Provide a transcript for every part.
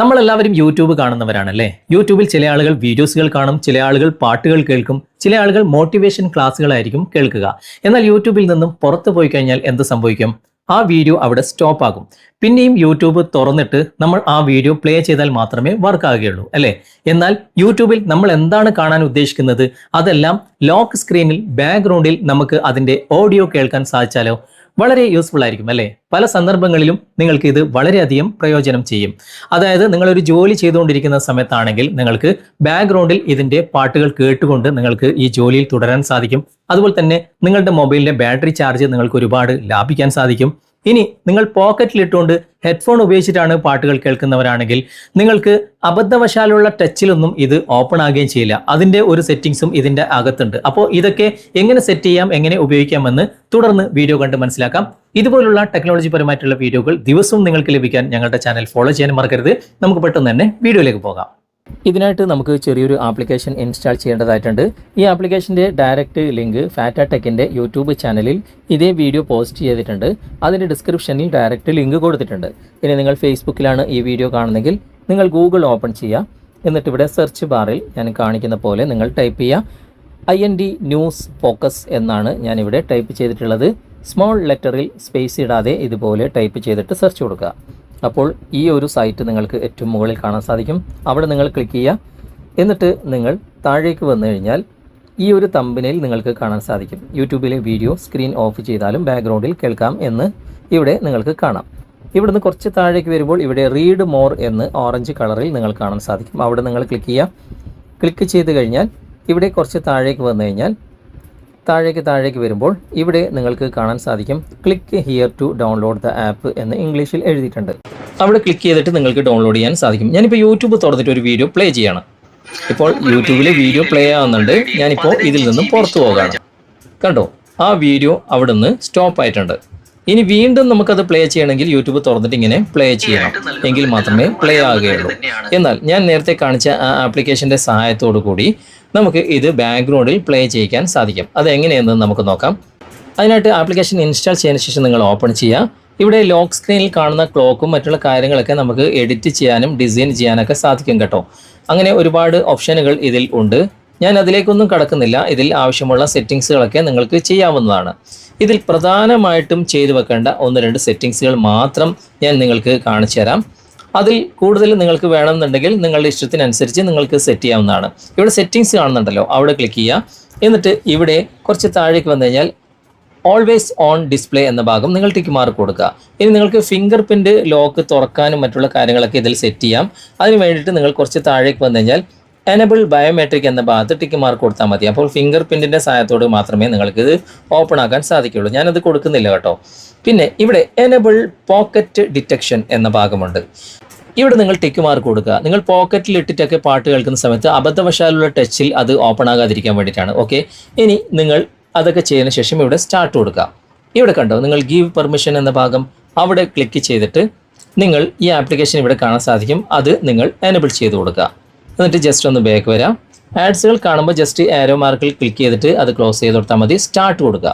നമ്മളെല്ലാവരും യൂട്യൂബ് കാണുന്നവരാണല്ലേ? യൂട്യൂബിൽ ചില ആളുകൾ വീഡിയോസുകൾ കാണും ചില ആളുകൾ പാട്ടുകൾ കേൾക്കും ചില ആളുകൾ മോട്ടിവേഷൻ ക്ലാസ്സുകളായിരിക്കും കേൾക്കുക. എന്നാൽ യൂട്യൂബിൽ നിന്നും പുറത്തു പോയി കഴിഞ്ഞാൽ എന്ത് സംഭവിക്കും? ആ വീഡിയോ അവിടെ സ്റ്റോപ്പ് ആകും. പിന്നെയും യൂട്യൂബ് തുറന്നിട്ട് നമ്മൾ ആ വീഡിയോ പ്ലേ ചെയ്താൽ മാത്രമേ വർക്ക് ആകുകയുള്ളൂ അല്ലേ? എന്നാൽ യൂട്യൂബിൽ നമ്മൾ എന്താണ് കാണാൻ ഉദ്ദേശിക്കുന്നത്? അതെല്ലാം ലോക്ക് സ്ക്രീനിൽ ബാക്ക്ഗ്രൗണ്ടിൽ നമുക്ക് അതിന്റെ ഓഡിയോ കേൾക്കാൻ സാധിച്ചാലോ? വളരെ യൂസ്ഫുൾ ആയിരിക്കും അല്ലേ? പല സന്ദർഭങ്ങളിലും നിങ്ങൾക്ക് ഇത് വളരെയധികം പ്രയോജനം ചെയ്യും. അതായത് നിങ്ങളൊരു ജോലി ചെയ്തുകൊണ്ടിരിക്കുന്ന സമയത്താണെങ്കിൽ നിങ്ങൾക്ക് ബാക്ക്ഗ്രൗണ്ടിൽ ഇതിന്റെ പാട്ടുകൾ കേട്ടുകൊണ്ട് നിങ്ങൾക്ക് ഈ ജോലിയിൽ തുടരാൻ സാധിക്കും. അതുപോലെ തന്നെ നിങ്ങളുടെ മൊബൈലിന്റെ ബാറ്ററി ചാർജ് നിങ്ങൾക്ക് ഒരുപാട് ലാഭിക്കാൻ സാധിക്കും. ഇനി നിങ്ങൾ പോക്കറ്റിൽ ഇട്ടുകൊണ്ട് ഹെഡ്ഫോൺ ഉപയോഗിച്ചിട്ടാണ് പാട്ടുകൾ കേൾക്കുന്നവരാണെങ്കിൽ നിങ്ങൾക്ക് അബദ്ധവശാലുള്ള ടച്ചിലൊന്നും ഇത് ഓപ്പൺ ആകുകയും ചെയ്യില്ല. അതിന്റെ ഒരു സെറ്റിംഗ്സും ഇതിന്റെ അകത്തുണ്ട്. അപ്പോൾ ഇതൊക്കെ എങ്ങനെ സെറ്റ് ചെയ്യാം എങ്ങനെ ഉപയോഗിക്കാമെന്ന് തുടർന്ന് വീഡിയോ കണ്ട് മനസ്സിലാക്കാം. ഇതുപോലുള്ള ടെക്നോളജി പരമായിട്ടുള്ള വീഡിയോകൾ ദിവസവും നിങ്ങൾക്ക് ലഭിക്കാൻ ഞങ്ങളുടെ ചാനൽ ഫോളോ ചെയ്യാൻ മറക്കരുത്. നമുക്ക് പെട്ടെന്ന് തന്നെ വീഡിയോയിലേക്ക് പോകാം. ഇതിനായിട്ട് നമുക്ക് ചെറിയൊരു ആപ്ലിക്കേഷൻ ഇൻസ്റ്റാൾ ചെയ്യേണ്ടതായിട്ടുണ്ട്. ഈ ആപ്ലിക്കേഷന്റെ ഡയറക്റ്റ് ലിങ്ക് ഫാറ്റ ടെക്കിന്റെ യൂട്യൂബ് ചാനലിൽ ഇതേ വീഡിയോ പോസ്റ്റ് ചെയ്തിട്ടുണ്ട്. അതിന്റെ ഡിസ്ക്രിപ്ഷനിൽ ഡയറക്റ്റ് ലിങ്ക് കൊടുത്തിട്ടുണ്ട്. ഇനി നിങ്ങൾ ഫേസ്ബുക്കിലാണ് ഈ വീഡിയോ കാണുന്നതെങ്കിൽ നിങ്ങൾ ഗൂഗിൾ ഓപ്പൺ ചെയ്യുക. എന്നിട്ട് ഇവിടെ സെർച്ച് ബാറിൽ ഞാൻ കാണിക്കുന്ന പോലെ നിങ്ങൾ ടൈപ്പ് ചെയ്യുക I N D news focus എന്നാണ് ഞാനിവിടെ ടൈപ്പ് ചെയ്തിട്ടുള്ളത്. സ്മോൾ ലെറ്ററിൽ സ്പേസ് ഇടാതെ ഇതുപോലെ ടൈപ്പ് ചെയ്തിട്ട് സെർച്ച് കൊടുക്കുക. അപ്പോൾ ഈ ഒരു സൈറ്റ് നിങ്ങൾക്ക് ഏറ്റവും മുകളിൽ കാണാൻ സാധിക്കും. അവിടെ നിങ്ങൾ ക്ലിക്ക് ചെയ്യുക. എന്നിട്ട് നിങ്ങൾ താഴേക്ക് വന്നു കഴിഞ്ഞാൽ ഈ ഒരു തമ്പിനയിൽ നിങ്ങൾക്ക് കാണാൻ സാധിക്കും. യൂട്യൂബിലെ വീഡിയോ സ്ക്രീൻ ഓഫ് ചെയ്താലും ബാക്ക്ഗ്രൗണ്ടിൽ കേൾക്കാം എന്ന് ഇവിടെ നിങ്ങൾക്ക് കാണാം. ഇവിടുന്ന് കുറച്ച് താഴേക്ക് വരുമ്പോൾ ഇവിടെ റീഡ് മോർ എന്ന് ഓറഞ്ച് കളറിൽ നിങ്ങൾ കാണാൻ സാധിക്കും. അവിടെ നിങ്ങൾ ക്ലിക്ക് ചെയ്യുക. ക്ലിക്ക് ചെയ്ത് കഴിഞ്ഞാൽ ഇവിടെ കുറച്ച് താഴേക്ക് വന്നു കഴിഞ്ഞാൽ താഴേക്ക് താഴേക്ക് വരുമ്പോൾ ഇവിടെ നിങ്ങൾക്ക് കാണാൻ സാധിക്കും click here to download the app എന്ന് ഇംഗ്ലീഷിൽ എഴുതിയിട്ടുണ്ട്. അവിടെ ക്ലിക്ക് ചെയ്തിട്ട് നിങ്ങൾക്ക് ഡൗൺലോഡ് ചെയ്യാൻ സാധിക്കും. ഞാനിപ്പോൾ യൂട്യൂബ് തുറന്നിട്ട് ഒരു വീഡിയോ പ്ലേ ചെയ്യണം. ഇപ്പോൾ യൂട്യൂബിൽ വീഡിയോ പ്ലേ ആവുന്നുണ്ട്. ഞാനിപ്പോൾ ഇതിൽ നിന്നും പുറത്തു പോകാണ് കണ്ടോ? ആ വീഡിയോ അവിടെ നിന്ന് സ്റ്റോപ്പ് ആയിട്ടുണ്ട്. ഇനി വീണ്ടും നമുക്കത് പ്ലേ ചെയ്യണമെങ്കിൽ യൂട്യൂബ് തുറന്നിട്ട് ഇങ്ങനെ പ്ലേ ചെയ്യണം. എങ്കിൽ മാത്രമേ പ്ലേ ആകുകയുള്ളൂ. എന്നാൽ ഞാൻ നേരത്തെ കാണിച്ച ആ ആപ്ലിക്കേഷന്റെ സഹായത്തോടു കൂടി നമുക്ക് ഇത് ബാക്ക്ഗ്രൗണ്ടിൽ പ്ലേ ചെയ്യിക്കാൻ സാധിക്കും. അത് എങ്ങനെയെന്ന് നമുക്ക് നോക്കാം. അതിനായിട്ട് ആപ്ലിക്കേഷൻ ഇൻസ്റ്റാൾ ചെയ്യുന്ന ശേഷം നിങ്ങൾ ഓപ്പൺ ചെയ്യുക. ഇവിടെ ലോക്ക് സ്ക്രീനിൽ കാണുന്ന ക്ലോക്കും മറ്റുള്ള കാര്യങ്ങളൊക്കെ നമുക്ക് എഡിറ്റ് ചെയ്യാനും ഡിസൈൻ ചെയ്യാനൊക്കെ സാധിക്കും കേട്ടോ. അങ്ങനെ ഒരുപാട് ഓപ്ഷനുകൾ ഇതിൽ ഉണ്ട്. ഞാൻ അതിലേക്കൊന്നും കടക്കുന്നില്ല. ഇതിൽ ആവശ്യമുള്ള സെറ്റിങ്സുകളൊക്കെ നിങ്ങൾക്ക് ചെയ്യാവുന്നതാണ്. ഇതിൽ പ്രധാനമായിട്ടും ചെയ്തു വെക്കേണ്ട ഒന്ന് രണ്ട് സെറ്റിങ്സുകൾ മാത്രം ഞാൻ നിങ്ങൾക്ക് കാണിച്ചു തരാം. അതിൽ കൂടുതൽ നിങ്ങൾക്ക് വേണമെന്നുണ്ടെങ്കിൽ നിങ്ങളുടെ ഇഷ്ടത്തിനനുസരിച്ച് നിങ്ങൾക്ക് സെറ്റ് ചെയ്യാവുന്നതാണ്. ഇവിടെ സെറ്റിങ്സ് കാണുന്നുണ്ടല്ലോ. അവിടെ ക്ലിക്ക് ചെയ്യുക. എന്നിട്ട് ഇവിടെ കുറച്ച് താഴേക്ക് വന്നു കഴിഞ്ഞാൽ ഓൾവേസ് ഓൺ ഡിസ്പ്ലേ എന്ന ഭാഗം നിങ്ങൾ ടിക്ക് മാർക്ക് കൊടുക്കുക. ഇനി നിങ്ങൾക്ക് ഫിംഗർ പ്രിന്റ് ലോക്ക് തുറക്കാനും മറ്റുള്ള കാര്യങ്ങളൊക്കെ ഇതിൽ സെറ്റ് ചെയ്യാം. അതിന് വേണ്ടിയിട്ട് നിങ്ങൾ കുറച്ച് താഴേക്ക് വന്നു കഴിഞ്ഞാൽ എനബിൾ ബയോമെട്രിക് എന്ന ഭാഗത്ത് ടിക്ക് മാർക്ക് കൊടുത്താൽ മതി. അപ്പോൾ ഫിംഗർ പ്രിന്റിന്റെ സഹായത്തോട് മാത്രമേ നിങ്ങൾക്ക് ഇത് ഓപ്പൺ ആക്കാൻ സാധിക്കുള്ളൂ ഞാനത് കൊടുക്കുന്നില്ല കേട്ടോ. പിന്നെ ഇവിടെ എനബിൾ പോക്കറ്റ് ഡിറ്റക്ഷൻ എന്ന ഭാഗമുണ്ട്. ഇവിടെ നിങ്ങൾ ടിക്ക് മാർക്ക് കൊടുക്കുക. നിങ്ങൾ പോക്കറ്റിൽ ഇട്ടിട്ടൊക്കെ പാട്ട് കേൾക്കുന്ന സമയത്ത് അബദ്ധവശാലുള്ള ടച്ചിൽ അത് ഓപ്പൺ ആകാതിരിക്കാൻ വേണ്ടിയിട്ടാണ്. ഓക്കെ ഇനി നിങ്ങൾ അതൊക്കെ ചെയ്തതിന് ശേഷം ഇവിടെ സ്റ്റാർട്ട് കൊടുക്കുക. ഇവിടെ കണ്ടോ? നിങ്ങൾ ഗീവ് പെർമിഷൻ എന്ന ഭാഗം അവിടെ ക്ലിക്ക് ചെയ്തിട്ട് നിങ്ങൾ ഈ ആപ്ലിക്കേഷൻ ഇവിടെ കാണാൻ സാധിക്കും. അത് നിങ്ങൾ എനബിൾ ചെയ്ത് കൊടുക്കുക. എന്നിട്ട് ജസ്റ്റ് ഒന്ന് ബാക്ക് വരാം. ആഡ്സുകൾ കാണുമ്പോൾ ജസ്റ്റ് ആരോ മാർക്കിൽ ക്ലിക്ക് ചെയ്തിട്ട് അത് ക്ലോസ് ചെയ്ത് കൊടുത്താൽ മതി. സ്റ്റാർട്ട് കൊടുക്കുക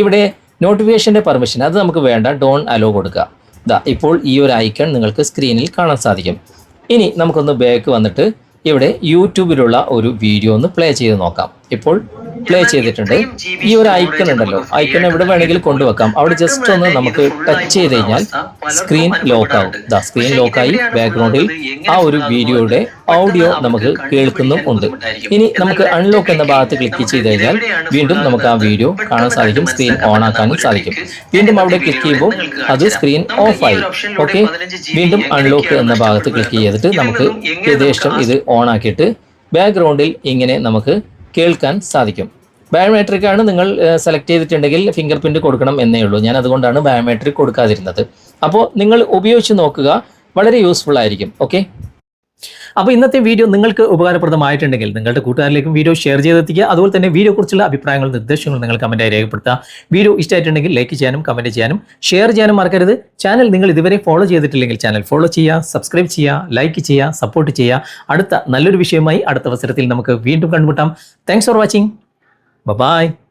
ഇവിടെ നോട്ടിഫിക്കേഷന്റെ പെർമിഷൻ അത് നമുക്ക് വേണ്ട. ഡോൺ അലോ കൊടുക്കുക ഇതാ ഇപ്പോൾ ഈ ഒരു ഐക്കൺ നിങ്ങൾക്ക് സ്ക്രീനിൽ കാണാൻ സാധിക്കും. ഇനി നമുക്കൊന്ന് ബാക്ക് വന്നിട്ട് ഇവിടെ യൂട്യൂബിലുള്ള ഒരു വീഡിയോ ഒന്ന് പ്ലേ ചെയ്ത് നോക്കാം. ഇപ്പോൾ പ്ലേ ചെയ്തിട്ടുണ്ട്. ഈ ഒരു ഐക്കൺ ഉണ്ടല്ലോ. ഐക്കൺ എവിടെ വേണമെങ്കിലും കൊണ്ടുവെക്കാം. അവിടെ ജസ്റ്റ് ഒന്ന് നമുക്ക് ടച്ച് ചെയ്ത് കഴിഞ്ഞാൽ സ്ക്രീൻ ലോക്ക് ആവും. ദാ സ്ക്രീൻ ലോക്കായി ബാക്ക്ഗ്രൗണ്ടിൽ ആ ഒരു വീഡിയോയുടെ ഓഡിയോ നമുക്ക് കേൾക്കുന്നും ഉണ്ട്. ഇനി നമുക്ക് അൺലോക്ക് എന്ന ഭാഗത്ത് ക്ലിക്ക് ചെയ്ത് കഴിഞ്ഞാൽ വീണ്ടും നമുക്ക് ആ വീഡിയോ കാണാൻ സാധിക്കും. സ്ക്രീൻ ഓൺ ആക്കാനും സാധിക്കും. വീണ്ടും അവിടെ ക്ലിക്ക് ചെയ്യുമ്പോൾ അത് സ്ക്രീൻ ഓഫ് ആയി. ഓക്കെ വീണ്ടും അൺലോക്ക് എന്ന ഭാഗത്ത് ക്ലിക്ക് ചെയ്തിട്ട് നമുക്ക് യഥേഷ്ടം ഇത് ഓൺ ആക്കിയിട്ട് ബാക്ക്ഗ്രൗണ്ടിൽ ഇങ്ങനെ നമുക്ക് കേൾക്കാൻ സാധിക്കും ബയോമെട്രിക് ആണ് നിങ്ങൾ സെലക്ട് ചെയ്തിട്ടുണ്ടെങ്കിൽ ഫിംഗർ പ്രിന്റ് കൊടുക്കണം എന്നേ ഉള്ളൂ. ഞാൻ അതുകൊണ്ടാണ് ബയോമെട്രിക് കൊടുക്കാതിരുന്നത്. അപ്പോൾ നിങ്ങൾ ഉപയോഗിച്ച് നോക്കുക. വളരെ യൂസ്ഫുൾ ആയിരിക്കും. ഓക്കെ അപ്പോൾ ഇന്നത്തെ വീഡിയോ നിങ്ങൾക്ക് ഉപകാരപ്രദമായിട്ടുണ്ടെങ്കിൽ നിങ്ങളുടെ കൂട്ടുകാരിലേക്കും വീഡിയോ ഷെയർ ചെയ്തെത്തിക്കുക. അതുപോലെ തന്നെ വീഡിയോ കുറിച്ചുള്ള അഭിപ്രായങ്ങളും നിർദ്ദേശങ്ങളും നിങ്ങൾ കമന്റായി രേഖപ്പെടുത്തുക. വീഡിയോ ഇഷ്ടമായിട്ടുണ്ടെങ്കിൽ ലൈക്ക് ചെയ്യാനും കമന്റ് ചെയ്യാനും ഷെയർ ചെയ്യാനും മറക്കരുത്. ചാനൽ നിങ്ങൾ ഇതുവരെ ഫോളോ ചെയ്തിട്ടില്ലെങ്കിൽ ചാനൽ ഫോളോ ചെയ്യുക സബ്സ്ക്രൈബ് ചെയ്യുക ലൈക്ക് ചെയ്യുക സപ്പോർട്ട് ചെയ്യുക. അടുത്ത നല്ലൊരു വിഷയമായി അടുത്ത അവസരത്തിൽ നമുക്ക് വീണ്ടും കണ്ടുമുട്ടാം. Thanks for watching Bye-bye.